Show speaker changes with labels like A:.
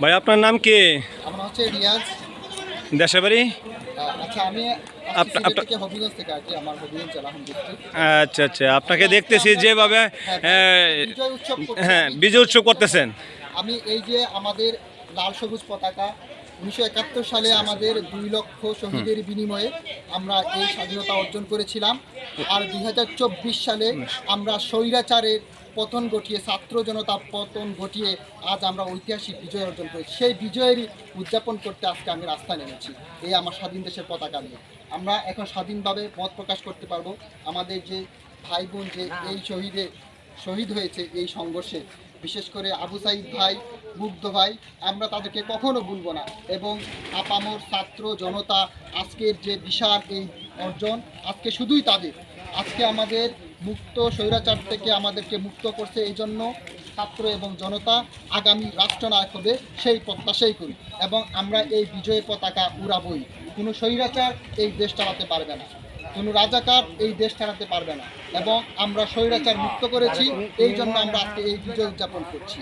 A: ভাই আপনার নাম কি?
B: আমার হচ্ছে রিয়াজ।
A: বাড়ি?
B: আচ্ছা আমি ডিস্ট্রিক্ট
A: আচ্ছা আচ্ছা আপনাকে দেখতেছি যেভাবে হ্যাঁ, হ্যাঁ
B: আমি।
A: বিজয় উৎসব করতেছেন।
B: আমি এই যে আমাদের লাল সবুজ পতাকা উনিশশো একাত্তর সালে আমাদের দুই লক্ষ শহীদের বিনিময়ে আমরা এই স্বাধীনতা অর্জন করেছিলাম। আর দুই হাজার চব্বিশ সালে আমরা স্বৈরাচারের পতন ঘটিয়ে ছাত্র জনতা পতন ঘটিয়ে আজ আমরা ঐতিহাসিক বিজয় অর্জন করেছি। সেই বিজয়েরই উদযাপন করতে আজকে আমি রাস্তায় নেমেছি। এই আমার স্বাধীন দেশের পতাকা নিয়ে। আমরা এখন স্বাধীনভাবে মত প্রকাশ করতে পারব। আমাদের যে ভাই বোন যে এই শহীদে শহীদ হয়েছে এই সংঘর্ষে। বিশেষ করে আবু সাইদ ভাই, মুগ্ধ ভাই, আমরা তাদেরকে কখনো ভুলব না। এবং আপামর ছাত্র জনতা আজকের যে বিশাল এই অর্জন, আজকে শুধুই তাদের। আজকে আমাদের মুক্ত স্বৈরাচার থেকে আমাদেরকে মুক্ত করছে এই জন্য ছাত্র এবং জনতা, আগামী রাষ্ট্রনায়ক হবে সেই প্রত্যাশাই করি। এবং আমরা এই বিজয়ের পতাকা উড়াবই। কোনো স্বৈরাচার এই দেশ চালাতে পারবে না। কোনো রাজাকার এই দেশ ছাড়াতে পারবে না। এবং আমরা স্বৈরাচার মুক্ত করেছি, এই জন্য আমরা আজকে এই বিজয় উদযাপন করছি।